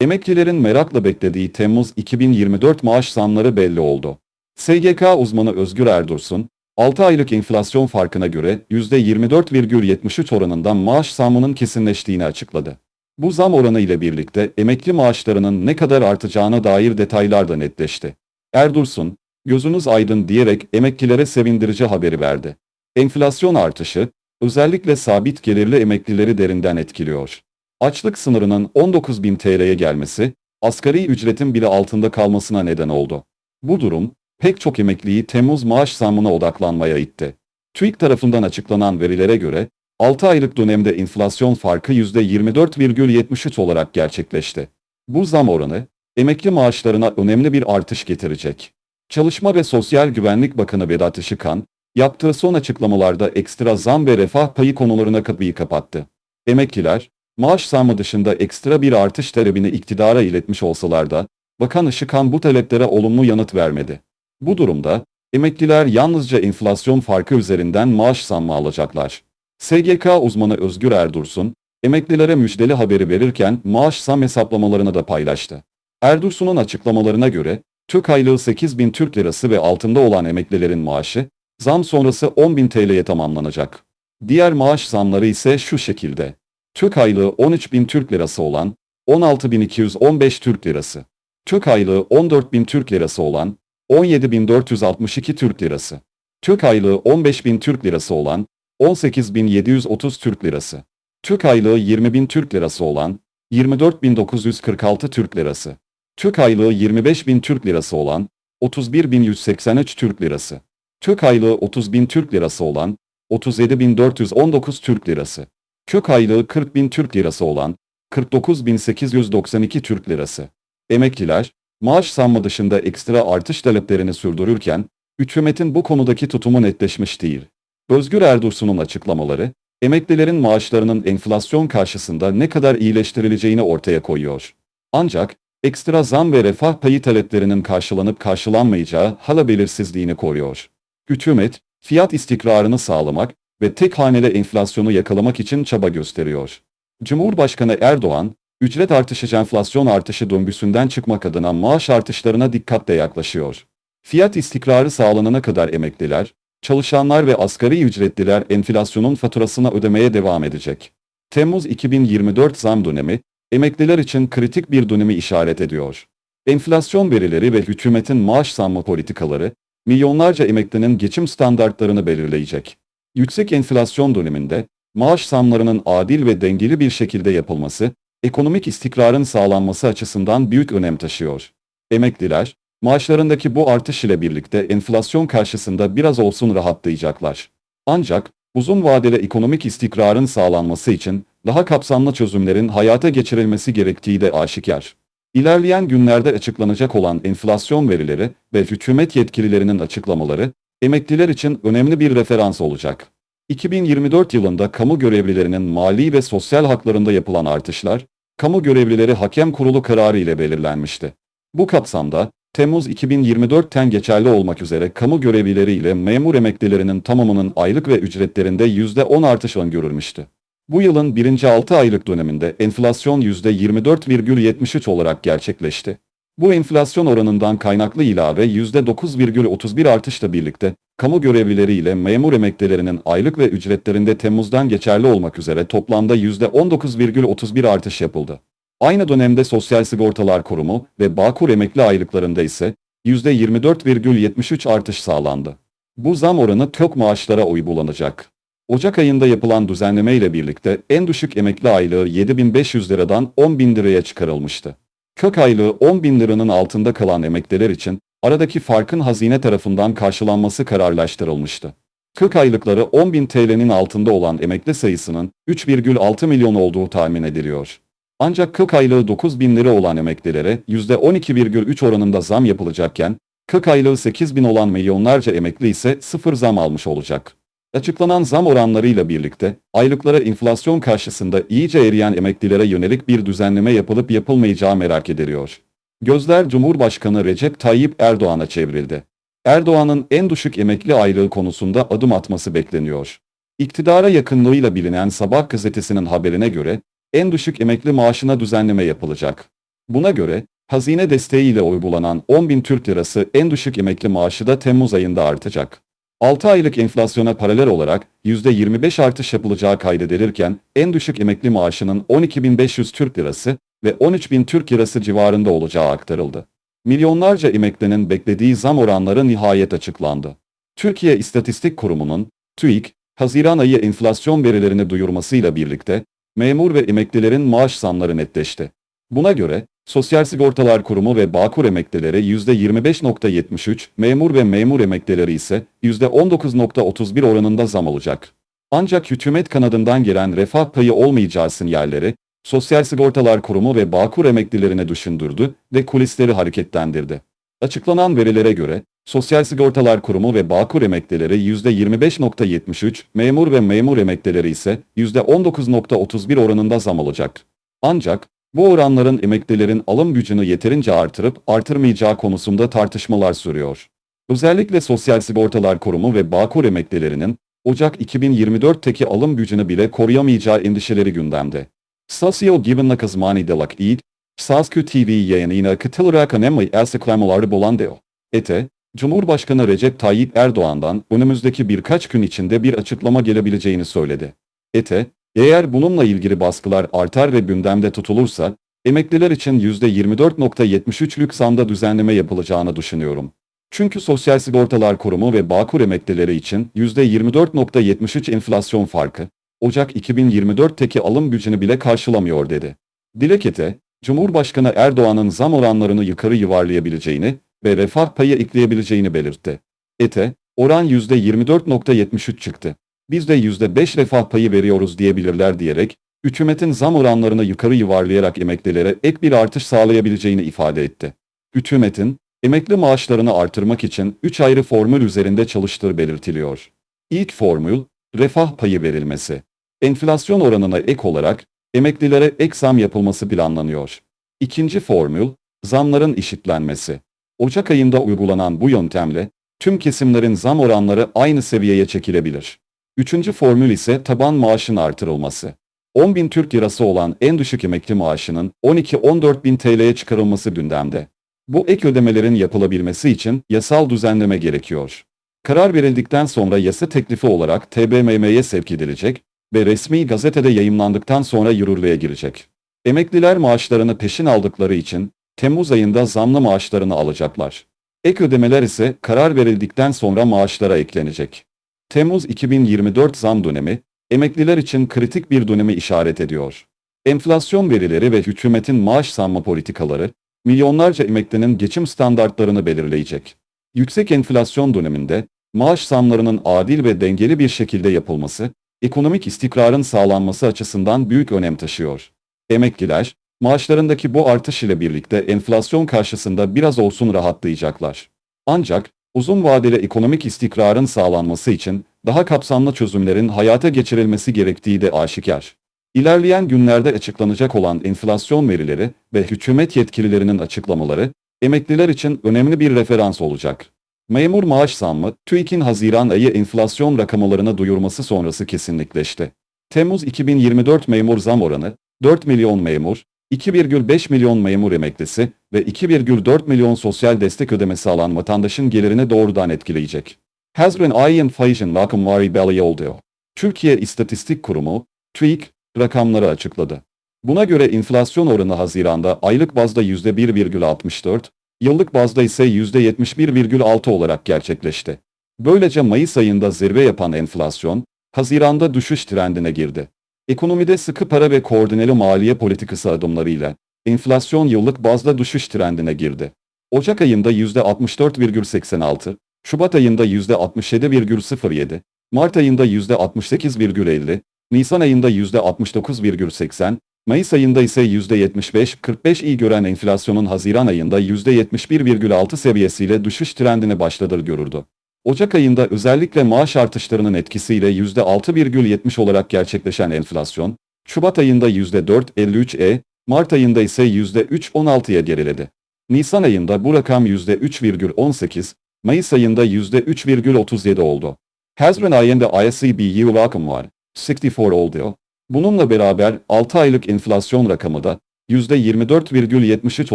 Emeklilerin merakla beklediği Temmuz 2024 maaş zamları belli oldu. SGK uzmanı Özgür Erdursun, 6 aylık enflasyon farkına göre %24,73 oranından maaş zammının kesinleştiğini açıkladı. Bu zam oranı ile birlikte emekli maaşlarının ne kadar artacağına dair detaylar da netleşti. Erdursun, gözünüz aydın diyerek emeklilere sevindirici haberi verdi. Enflasyon artışı, özellikle sabit gelirli emeklileri derinden etkiliyor. Açlık sınırının 19.000 TL'ye gelmesi, asgari ücretin bile altında kalmasına neden oldu. Bu durum, pek çok emekliyi Temmuz maaş zammına odaklanmaya itti. TÜİK tarafından açıklanan verilere göre, 6 aylık dönemde enflasyon farkı %24,73 olarak gerçekleşti. Bu zam oranı, emekli maaşlarına önemli bir artış getirecek. Çalışma ve Sosyal Güvenlik Bakanı Vedat Işıkhan, yaptığı son açıklamalarda ekstra zam ve refah payı konularına kapıyı kapattı. Emekliler, maaş zammı dışında ekstra bir artış talebini iktidara iletmiş olsalar da, Bakan Işıkhan bu taleplere olumlu yanıt vermedi. Bu durumda, emekliler yalnızca enflasyon farkı üzerinden maaş zammı alacaklar. SGK uzmanı Özgür Erdursun, emeklilere müjdeli haberi verirken maaş zam hesaplamalarını da paylaştı. Erdursun'un açıklamalarına göre, Türk aylığı 8 bin Türk lirası ve altında olan emeklilerin maaşı, zam sonrası 10 bin TL'ye tamamlanacak. Diğer maaş zamları ise şu şekilde. Türk aylığı 13 bin Türk lirası olan, 16.215 Türk lirası. Türk aylığı 14 bin Türk lirası olan, 17.462 Türk lirası. Türk aylığı 15 bin Türk lirası olan, 18.730 Türk lirası. Türk aylığı 20 bin Türk lirası olan, 24.946 Türk lirası. Türk aylığı 25 bin Türk lirası olan, 31.183 Türk lirası. Türk aylığı 30 bin Türk lirası olan, 37.419 Türk lirası. Kök aylığı 40 bin Türk lirası olan, 49.892 Türk lirası. Emekliler, maaş zammı dışında ekstra artış taleplerini sürdürürken, hükümetin bu konudaki tutumu netleşmiş değil. Özgür Erdursun'un açıklamaları, emeklilerin maaşlarının enflasyon karşısında ne kadar iyileştirileceğini ortaya koyuyor. Ancak, ekstra zam ve refah payı taleplerinin karşılanıp karşılanmayacağı hala belirsizliğini koruyor. Hükümet, fiyat istikrarını sağlamak ve tek haneli enflasyonu yakalamak için çaba gösteriyor. Cumhurbaşkanı Erdoğan, ücret artışı enflasyon artışı döngüsünden çıkmak adına maaş artışlarına dikkatle yaklaşıyor. Fiyat istikrarı sağlanana kadar emekliler, çalışanlar ve asgari ücretliler enflasyonun faturasını ödemeye devam edecek. Temmuz 2024 zam dönemi, emekliler için kritik bir dönemi işaret ediyor. Enflasyon verileri ve hükümetin maaş zammı politikaları, milyonlarca emeklinin geçim standartlarını belirleyecek. Yüksek enflasyon döneminde, maaş zamlarının adil ve dengeli bir şekilde yapılması, ekonomik istikrarın sağlanması açısından büyük önem taşıyor. Emekliler, maaşlarındaki bu artış ile birlikte enflasyon karşısında biraz olsun rahatlayacaklar. Ancak, uzun vadeli ekonomik istikrarın sağlanması için daha kapsamlı çözümlerin hayata geçirilmesi gerektiği de aşikar. İlerleyen günlerde açıklanacak olan enflasyon verileri ve hükümet yetkililerinin açıklamaları, emekliler için önemli bir referans olacak. 2024 yılında kamu görevlilerinin mali ve sosyal haklarında yapılan artışlar, kamu görevlileri hakem kurulu kararı ile belirlenmişti. Bu kapsamda, Temmuz 2024'ten geçerli olmak üzere kamu görevlileri ile memur emeklilerinin tamamının aylık ve ücretlerinde %10 artış öngörülmüştü. Bu yılın birinci 6 aylık döneminde enflasyon %24,73 olarak gerçekleşti. Bu enflasyon oranından kaynaklı ilave %9,31 artışla birlikte, kamu görevlileri ile memur emeklilerinin aylık ve ücretlerinde Temmuz'dan geçerli olmak üzere toplamda %19,31 artış yapıldı. Aynı dönemde Sosyal Sigortalar Kurumu ve Bağkur emekli aylıklarında ise %24,73 artış sağlandı. Bu zam oranı TÖK maaşlara uygulanacak. Ocak ayında yapılan düzenleme ile birlikte en düşük emekli aylığı 7500 liradan 10.000 liraya çıkarılmıştı. Kök aylığı 10 bin liranın altında kalan emekliler için aradaki farkın hazine tarafından karşılanması kararlaştırılmıştı. 40 aylıkları 10 bin TL'nin altında olan emekli sayısının 3,6 milyon olduğu tahmin ediliyor. Ancak 40 aylığı 9 bin lira olan emeklilere %12,3 oranında zam yapılacakken, 40 aylığı 8 bin olan milyonlarca emekli ise sıfır zam almış olacak. Açıklanan zam oranlarıyla birlikte, aylıklara enflasyon karşısında iyice eriyen emeklilere yönelik bir düzenleme yapılıp yapılmayacağı merak ediliyor. Gözler Cumhurbaşkanı Recep Tayyip Erdoğan'a çevrildi. Erdoğan'ın en düşük emekli aylığı konusunda adım atması bekleniyor. İktidara yakınlığıyla bilinen Sabah gazetesinin haberine göre, en düşük emekli maaşına düzenleme yapılacak. Buna göre, hazine desteğiyle uygulanan 10.000 Türk Lirası en düşük emekli maaşı da Temmuz ayında artacak. 6 aylık enflasyona paralel olarak %25 artış yapılacağı kaydedilirken en düşük emekli maaşının 12.500 Türk Lirası ve 13.000 Türk Lirası civarında olacağı aktarıldı. Milyonlarca emeklinin beklediği zam oranları nihayet açıklandı. Türkiye İstatistik Kurumu'nun TÜİK, Haziran ayı enflasyon verilerini duyurmasıyla birlikte memur ve emeklilerin maaş zamları netleşti. Buna göre Sosyal Sigortalar Kurumu ve Bağkur emeklileri %25.73, memur ve memur emeklileri ise %19.31 oranında zam olacak. Ancak hükümet kanadından gelen refah payı olmayacağı sinyalleri, Sosyal Sigortalar Kurumu ve Bağkur emeklilerine düşündürdü ve kulisleri hareketlendirdi. Açıklanan verilere göre, Sosyal Sigortalar Kurumu ve Bağkur emeklileri %25.73, memur ve memur emeklileri ise %19.31 oranında zam olacak. Ancak, bu oranların emeklilerin alım gücünü yeterince artırıp artırmayacağı konusunda tartışmalar sürüyor. Özellikle Sosyal Sigortalar Kurumu ve Bağkur emeklilerinin Ocak 2024'teki alım gücünü bile koruyamayacağı endişeleri gündemde. Sosyal Given'la kazmani delak id, Sazkü TV yayınına katılarak önemli açıklamaları bulundu. Ete, Cumhurbaşkanı Recep Tayyip Erdoğan'dan önümüzdeki birkaç gün içinde bir açıklama gelebileceğini söyledi. Ete, eğer bununla ilgili baskılar artar ve gündemde tutulursa, emekliler için %24.73'lük zamda düzenleme yapılacağını düşünüyorum. Çünkü Sosyal Sigortalar Kurumu ve Bağkur emeklileri için %24.73 enflasyon farkı, Ocak 2024'teki alım gücünü bile karşılamıyor dedi. Dilekete, Cumhurbaşkanı Erdoğan'ın zam oranlarını yukarı yuvarlayabileceğini ve refah payı ekleyebileceğini belirtti. ETE, oran %24.73 çıktı. Biz de %5 refah payı veriyoruz diyebilirler diyerek, hükümetin zam oranlarını yukarı yuvarlayarak emeklilere ek bir artış sağlayabileceğini ifade etti. Hükümetin, emekli maaşlarını artırmak için 3 ayrı formül üzerinde çalıştığı belirtiliyor. İlk formül, refah payı verilmesi. Enflasyon oranına ek olarak, emeklilere ek zam yapılması planlanıyor. İkinci formül, zamların eşitlenmesi. Ocak ayında uygulanan bu yöntemle, tüm kesimlerin zam oranları aynı seviyeye çekilebilir. Üçüncü formül ise taban maaşın artırılması. 10 bin Türk lirası olan en düşük emekli maaşının 12-14 bin TL'ye çıkarılması gündemde. Bu ek ödemelerin yapılabilmesi için yasal düzenleme gerekiyor. Karar verildikten sonra yasa teklifi olarak TBMM'ye sevk edilecek ve resmi gazetede yayımlandıktan sonra yürürlüğe girecek. Emekliler maaşlarını peşin aldıkları için Temmuz ayında zamlı maaşlarını alacaklar. Ek ödemeler ise karar verildikten sonra maaşlara eklenecek. Temmuz 2024 zam dönemi, emekliler için kritik bir dönemi işaret ediyor. Enflasyon verileri ve hükümetin maaş zammı politikaları, milyonlarca emeklinin geçim standartlarını belirleyecek. Yüksek enflasyon döneminde, maaş zamlarının adil ve dengeli bir şekilde yapılması, ekonomik istikrarın sağlanması açısından büyük önem taşıyor. Emekliler, maaşlarındaki bu artış ile birlikte enflasyon karşısında biraz olsun rahatlayacaklar. Ancak, uzun vadeli ekonomik istikrarın sağlanması için daha kapsamlı çözümlerin hayata geçirilmesi gerektiği de aşikar. İlerleyen günlerde açıklanacak olan enflasyon verileri ve hükümet yetkililerinin açıklamaları, emekliler için önemli bir referans olacak. Memur maaş zammı, TÜİK'in Haziran ayı enflasyon rakamlarını duyurması sonrası kesinlikleşti. Temmuz 2024 memur zam oranı, 4 milyon memur, 2,5 milyon memur emeklisi ve 2,4 milyon sosyal destek ödemesi alan vatandaşın gelirini doğrudan etkileyecek. Haziran ayın faizen rakamları belli oldu. Türkiye İstatistik Kurumu, TÜİK, rakamları açıkladı. Buna göre enflasyon oranı Haziran'da aylık bazda %1,64, yıllık bazda ise %71,6 olarak gerçekleşti. Böylece Mayıs ayında zirve yapan enflasyon, Haziran'da düşüş trendine girdi. Ekonomide sıkı para ve koordineli maliye politikası adımlarıyla enflasyon yıllık bazda düşüş trendine girdi. Ocak ayında %64,86, Şubat ayında %67,07, Mart ayında %68,50, Nisan ayında %69,80, Mayıs ayında ise %75-45 iyi gören enflasyonun Haziran ayında %71,6 seviyesiyle düşüş trendine başladığı görüldü. Ocak ayında özellikle maaş artışlarının etkisiyle %6,70 olarak gerçekleşen enflasyon, Şubat ayında %4,53'e, Mart ayında ise %3,16'ya geriledi. Nisan ayında bu rakam %3,18, Mayıs ayında %3,37 oldu. Haziran ayında ISCBU rakam var, 64 oldu. Bununla beraber 6 aylık enflasyon rakamı da %24,73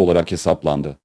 olarak hesaplandı.